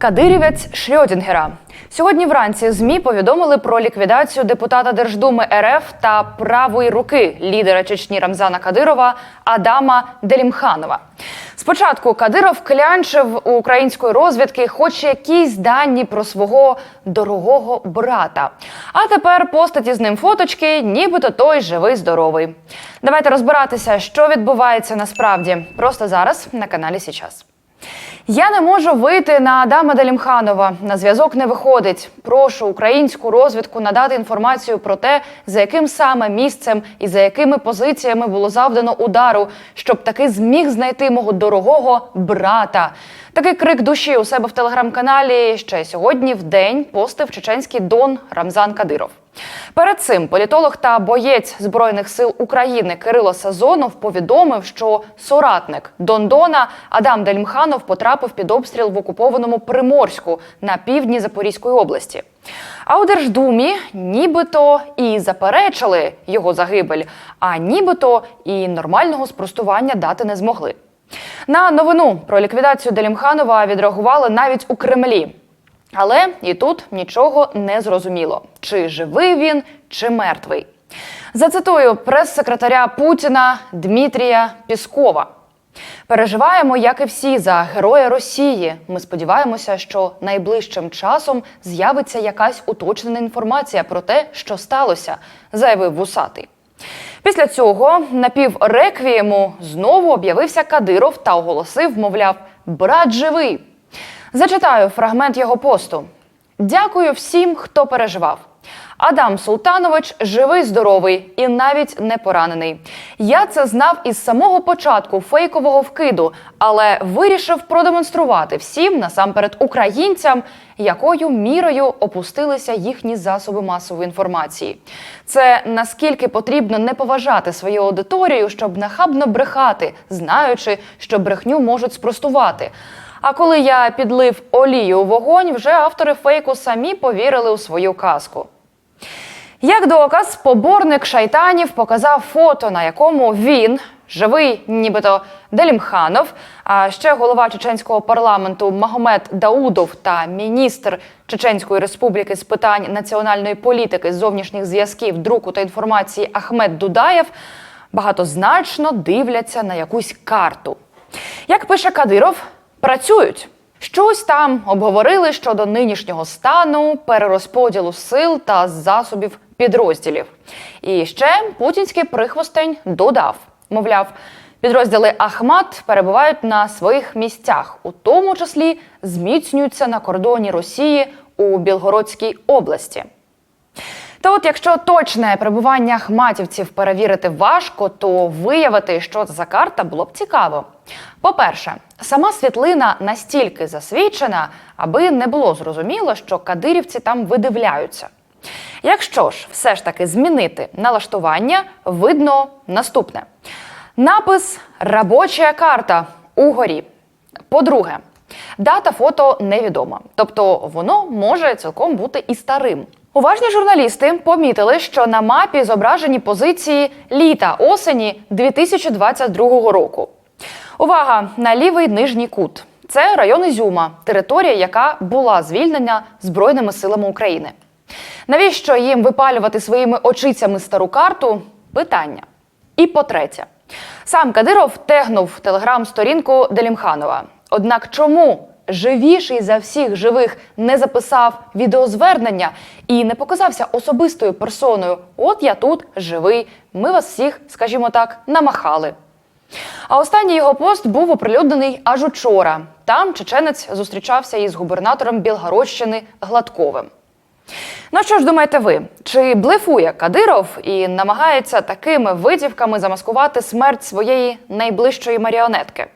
Кадирівець Шрьодінгера. Сьогодні вранці ЗМІ повідомили про ліквідацію депутата Держдуми РФ та правої руки лідера Чечні Рамзана Кадирова Адама Делімханова. Спочатку Кадиров клянчив у української розвідки хоч якісь дані про свого дорогого брата. А тепер постать із ним фоточки, нібито той живий здоровий. Давайте розбиратися, що відбувається насправді. Просто зараз на каналі Січас. Я не можу вийти на Адама Делімханова. На зв'язок не виходить. Прошу українську розвідку надати інформацію про те, за яким саме місцем і за якими позиціями було завдано удару, щоб таки зміг знайти мого дорогого брата. Такий крик душі у себе в телеграм-каналі ще сьогодні в день постив чеченський дон Рамзан Кадиров. Перед цим політолог та боєць збройних сил України Кирило Сазонов повідомив, що соратник Дондона Адам Дельмханов потрапив під обстріл в окупованому Приморську на півдні Запорізької області. А у Держдумі нібито і заперечили його загибель, а нібито і нормального спростування дати не змогли. На новину про ліквідацію Делімханова відреагували навіть у Кремлі. Але і тут нічого не зрозуміло, чи живий він, чи мертвий. Зацитую прес-секретаря Путіна Дмитрія Піскова. Переживаємо, як і всі, за героя Росії. Ми сподіваємося, що найближчим часом з'явиться якась уточнена інформація про те, що сталося, заявив вусатий. Після цього на півреквієму знову об'явився Кадиров та оголосив, мовляв, брат живий. Зачитаю фрагмент його посту. Дякую всім, хто переживав. Адам Султанович живий, здоровий і навіть не поранений. Я це знав із самого початку фейкового вкиду, але вирішив продемонструвати всім, насамперед українцям, якою мірою опустилися їхні засоби масової інформації. Це наскільки потрібно не поважати свою аудиторію, щоб нахабно брехати, знаючи, що брехню можуть спростувати. А коли я підлив олію у вогонь, вже автори фейку самі повірили у свою казку. Як доказ, поборник шайтанів показав фото, на якому він, живий, нібито Делімханов, а ще голова чеченського парламенту Магомед Даудов та міністр Чеченської республіки з питань національної політики, зовнішніх зв'язків, друку та інформації Ахмед Дудаєв багатозначно дивляться на якусь карту. Як пише Кадиров, працюють. Щось там обговорили щодо нинішнього стану, перерозподілу сил та засобів підрозділів. І ще путінський прихвостень додав: мовляв, підрозділи Ахмат перебувають на своїх місцях, у тому числі зміцнюються на кордоні Росії у Білгородській області. Та от, якщо точне перебування ахматівців перевірити важко, то виявити, що це за карта, було б цікаво. По-перше, сама світлина настільки засвідчена, аби не було зрозуміло, що кадирівці там видивляються. Якщо ж все ж таки змінити налаштування, видно наступне: напис Робоча карта угорі. По-друге, дата фото невідома, тобто воно може цілком бути і старим. Уважні журналісти помітили, що на мапі зображені позиції літа осені 2022 року. Увага на лівий нижній кут. Це район Ізюма, територія, яка була звільнена Збройними силами України. Навіщо їм випалювати своїми очицями стару карту? Питання. І по-третє, сам Кадиров тегнув телеграм-сторінку Делімханова. Однак чому живіший за всіх живих не записав відеозвернення і не показався особистою персоною? От я тут живий. Ми вас всіх, скажімо так, намахали. А останній його пост був оприлюднений аж учора. Там чеченець зустрічався із губернатором Білгородщини Гладковим. Ну що ж думаєте ви? Чи блефує Кадиров і намагається такими витівками замаскувати смерть своєї найближчої маріонетки?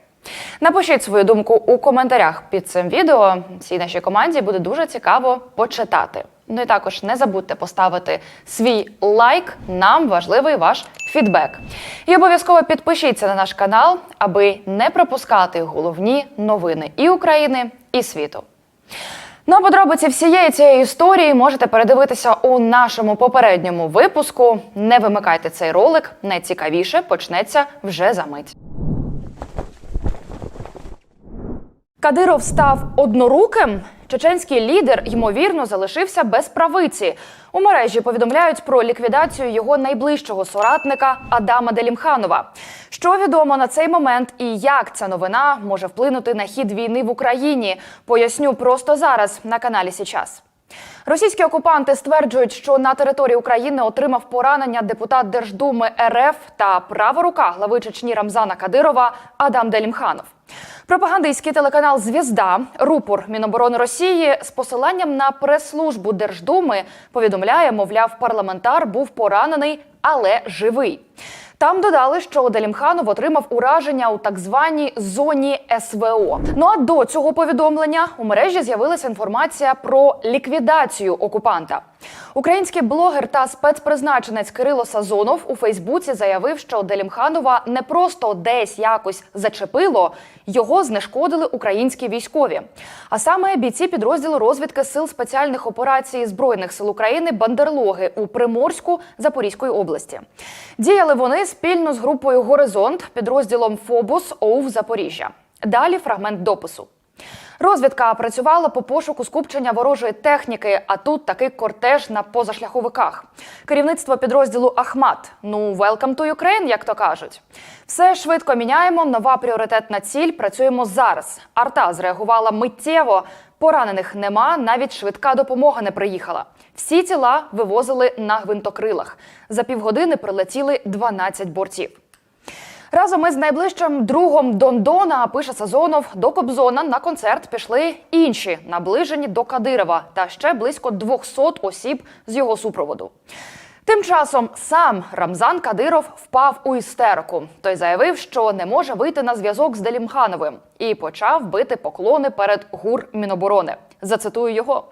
Напишіть свою думку у коментарях під цим відео. Цій нашій команді буде дуже цікаво почитати. Ну і також не забудьте поставити свій лайк. Нам важливий ваш фідбек. І обов'язково підпишіться на наш канал, аби не пропускати головні новини і України, і світу. Ну а подробиці всієї цієї історії можете передивитися у нашому попередньому випуску. Не вимикайте цей ролик. Найцікавіше почнеться вже за мить. Кадиров став одноруким Чеченський лідер ймовірно залишився без правиці. У мережі повідомляють про ліквідацію його найближчого соратника Адама Делімханова. Що відомо на цей момент і як ця новина може вплинути на хід війни в Україні? Поясню просто зараз на каналі Січас. Російські окупанти стверджують, що на території України отримав поранення депутат Держдуми РФ та права рука глави Чечні Рамзана Кадирова Адам Делімханов. Пропагандистський телеканал Звізда Рупор Міноборони Росії з посиланням на прес-службу Держдуми повідомляє, мовляв, парламентар був поранений, але живий. Там додали, що Делімханов отримав ураження у так званій зоні СВО. Ну а до цього повідомлення у мережі з'явилася інформація про ліквідацію окупанта. Український блогер та спецпризначенець Кирило Сазонов у Фейсбуці заявив, що Делімханова не просто десь якось зачепило, його знешкодили українські військові. А саме бійці підрозділу розвідки сил спеціальних операцій збройних сил України Бандерлоги у Приморську Запорізької області. Діяли вони спільно з групою Горизонт, підрозділом Фобус ОУВ Запоріжжя. Далі фрагмент допису. Розвідка працювала по пошуку скупчення ворожої техніки, а тут такий кортеж на позашляховиках. Керівництво підрозділу Ахмат. Ну, welcome to Ukraine, як то кажуть. Все швидко міняємо. Нова пріоритетна ціль. Працюємо зараз. Арта зреагувала миттєво. Поранених нема, навіть швидка допомога не приїхала. Всі тіла вивозили на гвинтокрилах. За півгодини прилетіли 12 борців. Разом із найближчим другом Дондона пише Сазонов до Кобзона на концерт пішли інші наближені до Кадирова та ще близько 200 осіб з його супроводу. Тим часом сам Рамзан Кадиров впав у істерику. Той заявив, що не може вийти на зв'язок з Делімхановим і почав бити поклони перед гур Міноборони. Зацитую його.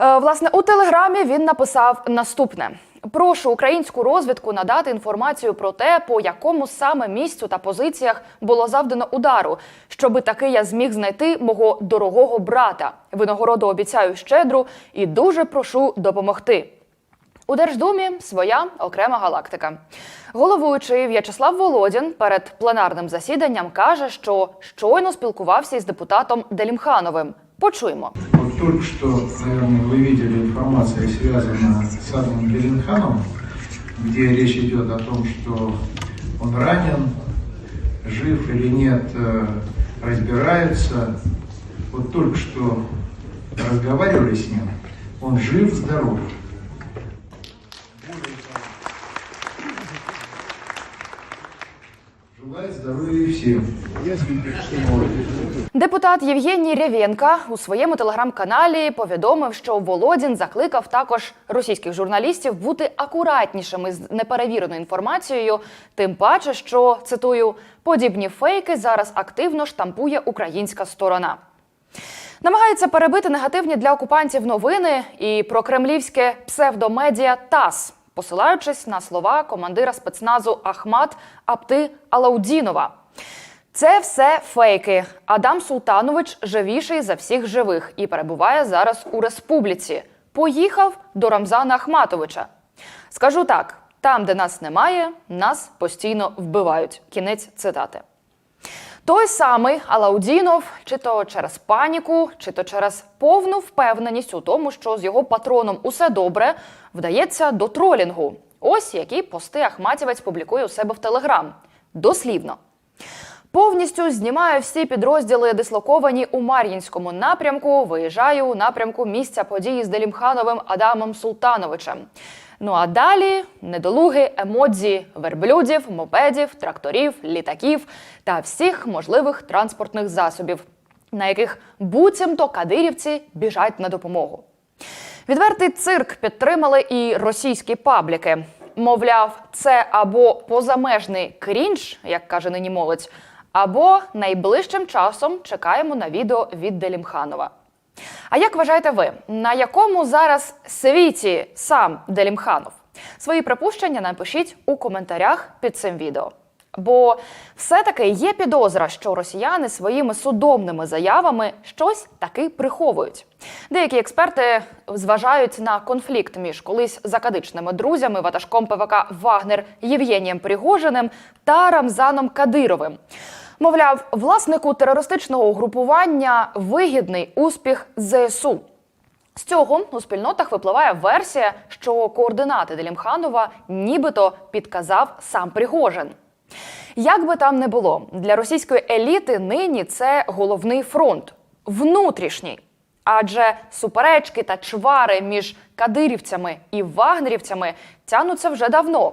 Е, Власне, у телеграмі він написав наступне: прошу українську розвідку надати інформацію про те, по якому саме місцю та позиціях було завдано удару, щоби таки я зміг знайти мого дорогого брата. Винагороду обіцяю щедру і дуже прошу допомогти. У Держдумі своя окрема галактика. Головуючий В'ячеслав Володін перед пленарним засіданням каже, що щойно спілкувався із депутатом Делімхановим. Почуємо. Вот только что, наверное, вы видели информацию, связанную с Адамом Беленханом, где речь идет о том, что он ранен, жив или нет, разбираются. Вот только что разговаривали с ним, он жив, здоров. Здоровья. Депутат Євгеній Рєвєнка у своєму телеграм-каналі повідомив, що Володін закликав також російських журналістів бути акуратнішими з неперевіреною інформацією, тим паче, що цитую подібні фейки зараз активно штампує українська сторона. Намагається перебити негативні для окупантів новини і про кремлівське псевдомедіа ТАСС, посилаючись на слова командира спецназу Ахмат Апти Алаудінова. Це все фейки. Адам Султанович живіший за всіх живих і перебуває зараз у республіці. Поїхав до Рамзана Ахматовича. Скажу так: там, де нас немає, нас постійно вбивають. Кінець цитати. Той самий Алаудінов, чи то через паніку, чи то через повну впевненість у тому, що з його патроном усе добре, вдається до тролінгу. Ось які пости Ахматівець публікує у себе в Телеграм. Дослівно. Повністю знімаю всі підрозділи, дислоковані у Мар'їнському напрямку. Виїжджаю у напрямку місця події з Делімхановим Адамом Султановичем. Ну а далі недолуги, емодзі, верблюдів, мопедів, тракторів, літаків та всіх можливих транспортних засобів, на яких буцімто кадирівці біжать на допомогу. Відвертий цирк підтримали і російські пабліки. Мовляв, це або позамежний крінж, як каже нині молодь, або найближчим часом чекаємо на відео від Делімханова. А як вважаєте ви, на якому зараз світі сам Делімханов? Свої припущення напишіть у коментарях під цим відео. Бо все-таки є підозра, що росіяни своїми судомними заявами щось таки приховують. Деякі експерти зважають на конфлікт між колись закадичними друзями ватажком ПВК Вагнер Євгенієм Пригожиним та Рамзаном Кадировим. Мовляв, власнику терористичного угрупування вигідний успіх ЗСУ. З цього у спільнотах випливає версія, що координати Делімханова нібито підказав сам Пригожин. Як би там не було, для російської еліти нині це головний фронт внутрішній. Адже суперечки та чвари між кадирівцями і вагнерівцями тягнуться вже давно.